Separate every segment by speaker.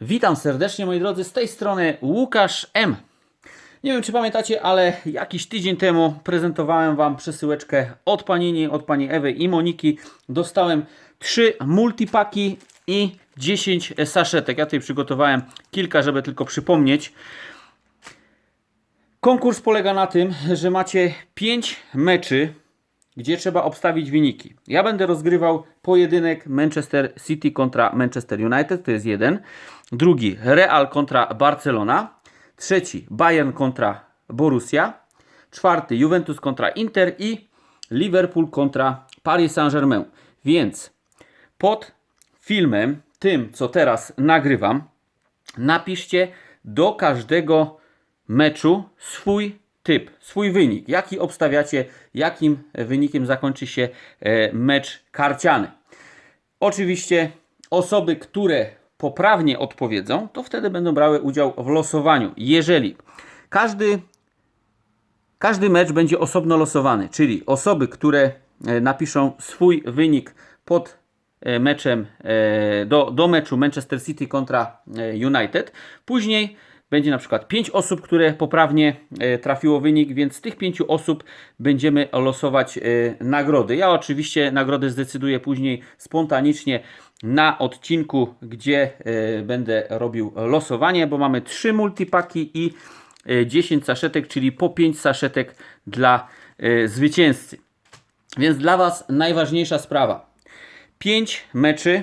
Speaker 1: Witam serdecznie moi drodzy, z tej strony Łukasz M. Nie wiem czy pamiętacie, ale jakiś tydzień temu prezentowałem Wam przesyłeczkę od Panini, od Pani Ewy i Moniki. Dostałem 3 multipaki i 10 saszetek. Ja tutaj przygotowałem kilka, żeby tylko przypomnieć. Konkurs polega na tym, że macie 5 meczy, gdzie trzeba obstawić wyniki. Ja będę rozgrywał pojedynek Manchester City kontra Manchester United, to jest jeden. Drugi Real kontra Barcelona. Trzeci Bayern kontra Borussia. Czwarty Juventus kontra Inter i Liverpool kontra Paris Saint-Germain. Więc pod filmem, tym co teraz nagrywam, napiszcie do każdego meczu swój typ, swój wynik. Jaki obstawiacie, jakim wynikiem zakończy się e, mecz karciany. Oczywiście osoby, które poprawnie odpowiedzą, to wtedy będą brały udział w losowaniu. Jeżeli każdy, każdy mecz będzie osobno losowany, czyli osoby, które e, napiszą swój wynik pod e, meczem do, do meczu Manchester City kontra United. Później będzie na przykład 5 osób, które poprawnie e, trafiło wynik, więc z tych 5 osób będziemy losować e, nagrody. Ja oczywiście nagrody zdecyduję później spontanicznie na odcinku, gdzie e, będę robił losowanie, bo mamy 3 multipaki i e, 10 saszetek, czyli po 5 saszetek dla zwycięzcy. Więc dla Was najważniejsza sprawa. 5 meczy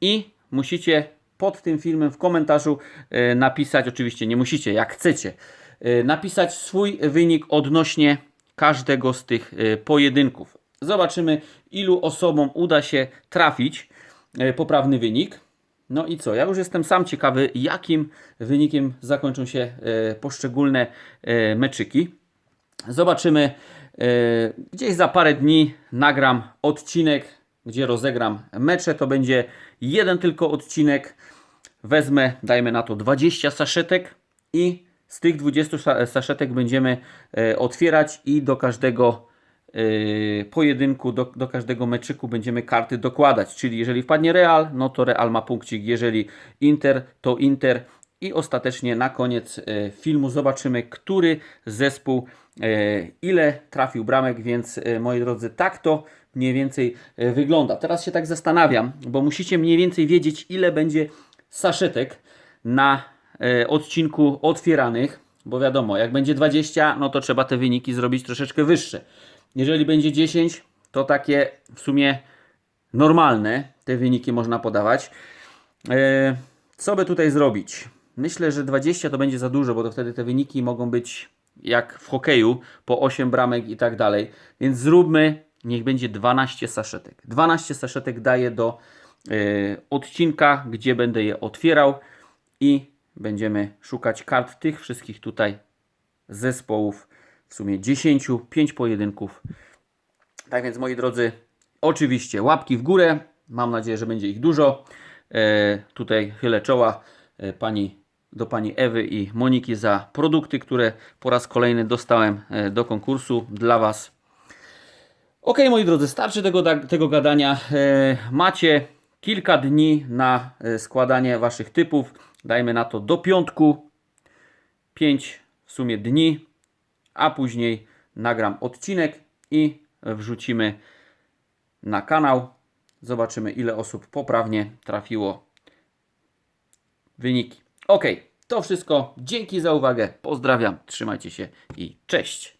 Speaker 1: i musicie pod tym filmem w komentarzu e, napisać, oczywiście nie musicie, jak chcecie, e, napisać swój wynik odnośnie każdego z tych e, pojedynków. Zobaczymy, ilu osobom uda się trafić poprawny wynik. No i co? Ja już jestem sam ciekawy, jakim wynikiem zakończą się poszczególne meczyki. Zobaczymy. Gdzieś za parę dni nagram odcinek, gdzie rozegram mecze. To będzie jeden tylko odcinek. Wezmę, dajmy na to 20 saszetek i z tych 20 sa- saszetek będziemy e, otwierać i do każdego e, pojedynku, do, do każdego meczyku będziemy karty dokładać. Czyli jeżeli wpadnie Real, no to Real ma punkcik. Jeżeli Inter, to Inter. I ostatecznie na koniec e, filmu zobaczymy, który zespół ile trafił bramek, więc moi drodzy, tak to mniej więcej e, wygląda. Teraz się tak zastanawiam, bo musicie mniej więcej wiedzieć, ile będzie saszetek na e, odcinku otwieranych, bo wiadomo, jak będzie 20, no to trzeba te wyniki zrobić troszeczkę wyższe. Jeżeli będzie 10, to takie w sumie normalne te wyniki można podawać. E, co by tutaj zrobić? Myślę, że 20 to będzie za dużo, bo to wtedy te wyniki mogą być jak w hokeju, po 8 bramek i tak dalej. Więc zróbmy, niech będzie 12 saszetek. 12 saszetek daję do e, odcinka, gdzie będę je otwierał i będziemy szukać kart tych wszystkich tutaj zespołów. W sumie 10, 5 pojedynków. Tak więc moi drodzy, oczywiście łapki w górę. Mam nadzieję, że będzie ich dużo. E, tutaj chylę czoła e, pani, do pani Ewy i Moniki za produkty, które po raz kolejny dostałem e, do konkursu dla Was. Ok, moi drodzy, starczy tego, tego gadania. E, macie kilka dni na e, składanie Waszych typów. Dajmy na to do piątku. 5 w sumie dni, a później nagram odcinek i wrzucimy na kanał. Zobaczymy, ile osób poprawnie trafiło wyniki. Ok, to wszystko. Dzięki za uwagę. Pozdrawiam, trzymajcie się i cześć.